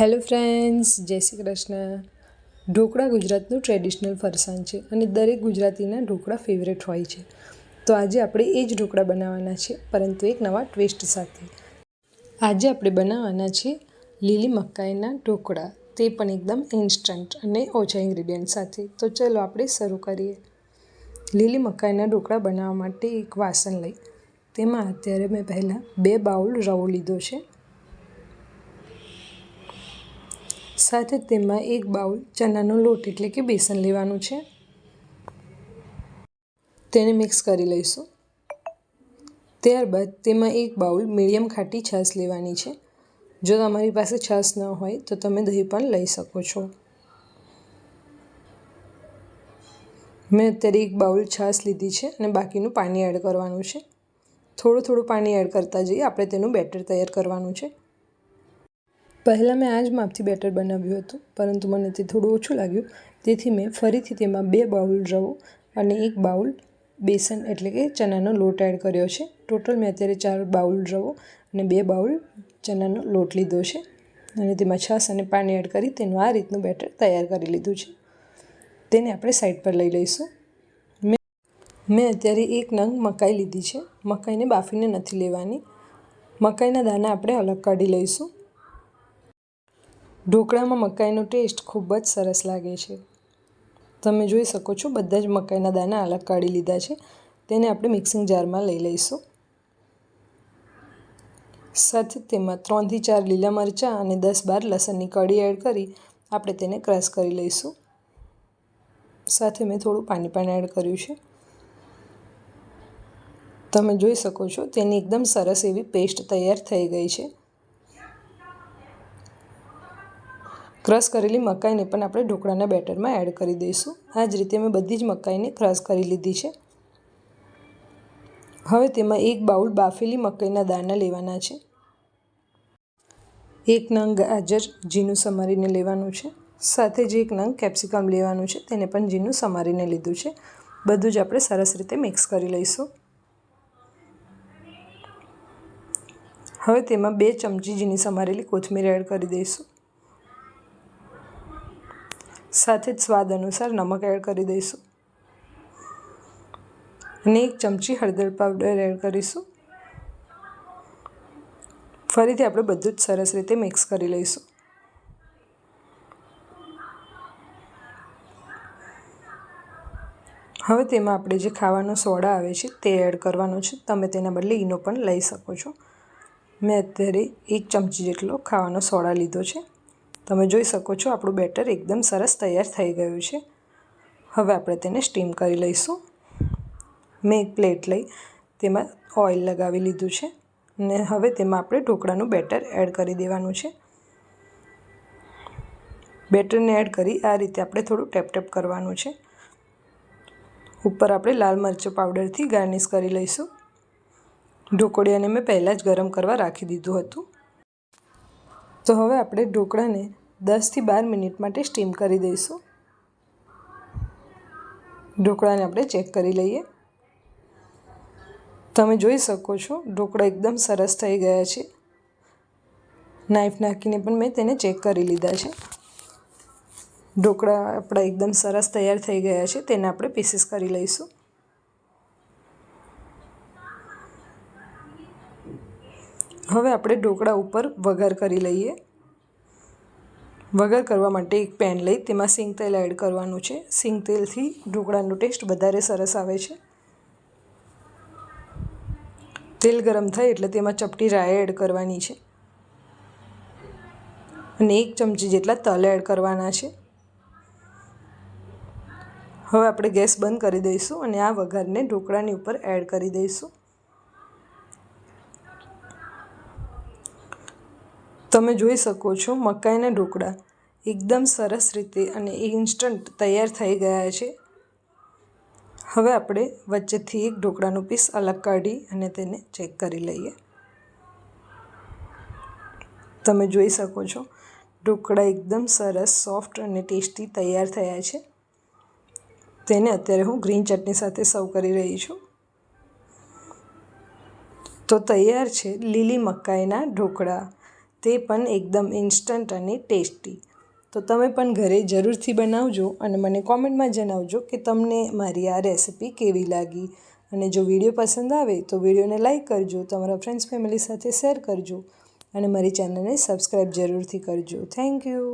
Hello friends, જય શ્રી કૃષ્ણ. ઢોકળા ગુજરાતનું traditional ફરસાણ છે અને દરેક ગુજરાતીના ઢોકળા ફેવરેટ હોય છે. તો આજે આપણે એ જ ઢોકળા બનાવવાના છે, પરંતુ એક નવા ટ્વિસ્ટ સાથે. આજે આપણે બનાવવાના છે લીલી મકાઈના ઢોકળા. તે પણ એકદમ ઇન્સ્ટન્ટ અને ઓછા ઇન્ગ્રીડિયન્ટ સાથે. તો ચલો આપણે શરૂ કરીએ. લીલી મકાઈના ઢોકળા બનાવવા માટે એક વાસણ લઈ. તેમાં અત્યારે મેં પહેલાં બે બાઉલ રવો લીધો છે. સાથે તેમાં એક બાઉલ ચણાનો લોટ એટલે કે બેસન લેવાનું છે. તેને મિક્સ કરી લઈશું. ત્યારબાદ તેમાં એક બાઉલ મીડિયમ ખાટી છાશ લેવાની છે. જો તમારી પાસે છાશ ન હોય તો તમે દહીં પણ લઈ શકો છો. મેં અત્યારે એક બાઉલ છાશ લીધી છે અને બાકીનું પાણી એડ કરવાનું છે. થોડું થોડું પાણી એડ કરતા જઈએ, આપણે તેનું બેટર તૈયાર કરવાનું છે. પહેલાં મેં આ જ માપથી બેટર બનાવ્યું હતું, પરંતુ મને તે થોડું ઓછું લાગ્યું. તેથી મેં ફરીથી તેમાં બે બાઉલ રવો અને એક બાઉલ બેસન એટલે કે ચણાનો લોટ એડ કર્યો છે. ટોટલ મેં અત્યારે ચાર બાઉલ રવો અને બે બાઉલ ચણાનો લોટ લીધો છે અને તેમાં છાશ અને પાણી એડ કરી તેનું આ રીતનું બેટર તૈયાર કરી લીધું છે. તેને આપણે સાઈડ પર લઈ લઈશું. મેં મેં અત્યારે એક નંગ મકાઈ લીધી છે. મકાઈને બાફીને નથી લેવાની. મકાઈના દાણા આપણે અલગ કાઢી લઈશું. ઢોકળામાં મકાઈનો ટેસ્ટ ખૂબ જ સરસ લાગે છે. તમે જોઈ શકો છો, બધા જ મકાઈના દાણા અલગ કાઢી લીધા છે. તેને આપણે મિક્સિંગ જારમાં લઈ લઈશું. સાથે તેમાં ત્રણથી ચાર લીલા મરચાં અને દસ બાર લસણની કઢી એડ કરી આપણે તેને ક્રશ કરી લઈશું. સાથે મેં થોડું પાણી પણ એડ કર્યું છે. તમે જોઈ શકો છો, તેની એકદમ સરસ એવી પેસ્ટ તૈયાર થઈ ગઈ છે. ક્રશ કરેલી મકાઈને પણ આપણે ઢોકળાના બેટરમાં એડ કરી દઈશું. આ જ રીતે મેં બધી જ મકાઈને ક્રશ કરી લીધી છે. હવે તેમાં એક બાઉલ બાફેલી મકાઈના દાણા લેવાના છે. એક નંગ ગાજર ઝીણું સમારીને લેવાનું છે. સાથે જ એક નંગ કેપ્સિકમ લેવાનું છે. તેને પણ ઝીણું સમારીને લીધું છે. બધું જ આપણે સરસ રીતે મિક્સ કરી લઈશું. હવે તેમાં બે ચમચી ઝીણી સમારેલી કોથમીર એડ કરી દઈશું. સાથે જ સ્વાદ અનુસાર નમક એડ કરી દઈશું. અને એક ચમચી હળદર પાવડર એડ કરીશું. ફરીથી આપણે બધું જ સરસ રીતે મિક્સ કરી લઈશું. હવે તેમાં આપણે જે ખાવાનો સોડા આવે છે તે એડ કરવાનો છે. તમે તેના બદલે ઈનો પણ લઈ શકો છો. મેં અત્યારે એક ચમચી જેટલો ખાવાનો સોડા લીધો છે. તમે જોઈ શકો છો, આપણું બેટર એકદમ સરસ તૈયાર થઈ ગયું છે. હવે આપણે તેને સ્ટીમ કરી લઈશું. મેં એક પ્લેટ લઈ તેમાં ઓઇલ લગાવી લીધું છે ને હવે તેમાં આપણે ઢોકળાનું બેટર એડ કરી દેવાનું છે. બેટરને એડ કરી આ રીતે આપણે થોડું ટેપ ટેપ કરવાનું છે. ઉપર આપણે લાલ મરચું પાવડરથી ગાર્નિશ કરી લઈશું. ઢોકળિયાને મેં પહેલાં જ ગરમ કરવા રાખી દીધું હતું. તો હવે આપણે ઢોકળાને દસથી બાર મિનિટ માટે સ્ટીમ કરી દઈશું. ઢોકળાને આપણે ચેક કરી લઈએ. તમે જોઈ શકો છો, ઢોકળા એકદમ સરસ થઈ ગયા છે. નાઈફ નાખીને પણ મેં તેને ચેક કરી લીધા છે. ઢોકળા આપણા એકદમ સરસ તૈયાર થઈ ગયા છે, તેને આપણે પીસીસ કરી લઈશું. હવે આપણે ઢોકળા ઉપર વઘાર કરી લઈએ. વઘાર કરવા માટે એક પેન લઈ, તેમાં સિંગ તેલ એડ કરવાનું છે. સિંગ તેલથી ઢોકળાનો ટેસ્ટ વધારે સરસ આવે છે. તેલ ગરમ થાય એટલે તેમાં ચપટી રાય એડ કરવાની છે. અને એક ચમચી જેટલા તલ એડ કરવાના છે. હવે આપણે ગેસ બંધ કરી દઈશું અને આ વઘારને ઢોકળાની ઉપર એડ કરી દઈશું. તમે જોઈ શકો છો મકાઈના ઢોકળા. એકદમ સરસ રીતે અને ઇન્સ્ટન્ટ તૈયાર થઈ ગયા છે. હવે આપણે વચ્ચેથી એક ઢોકળાનું પીસ અલગ કાઢી અને તેને ચેક કરી લઈએ. તમે જોઈ શકો છો, ઢોકળા એકદમ સરસ સોફ્ટ અને ટેસ્ટી તૈયાર થયા છે. તેને અત્યારે હું ગ્રીન ચટણી સાથે સર્વ કરી રહી છું. તો તૈયાર છે લીલી મકાઈના ઢોકળા. તે પણ એકદમ ઇન્સ્ટન્ટ અને ટેસ્ટી તો તમે પણ ઘરે જરૂરથી બનાવજો અને મને કોમેન્ટમાં જણાવજો કે તમને મારી આ રેસિપી કેવી લાગી. અને જો વીડિયો પસંદ આવે તો વિડીયોને લાઇક કરજો, તમારા ફ્રેન્ડ્સ ફેમિલી સાથે શેર કરજો અને મારી ચેનલને સબસ્ક્રાઈબ જરૂરથી કરજો. Thank you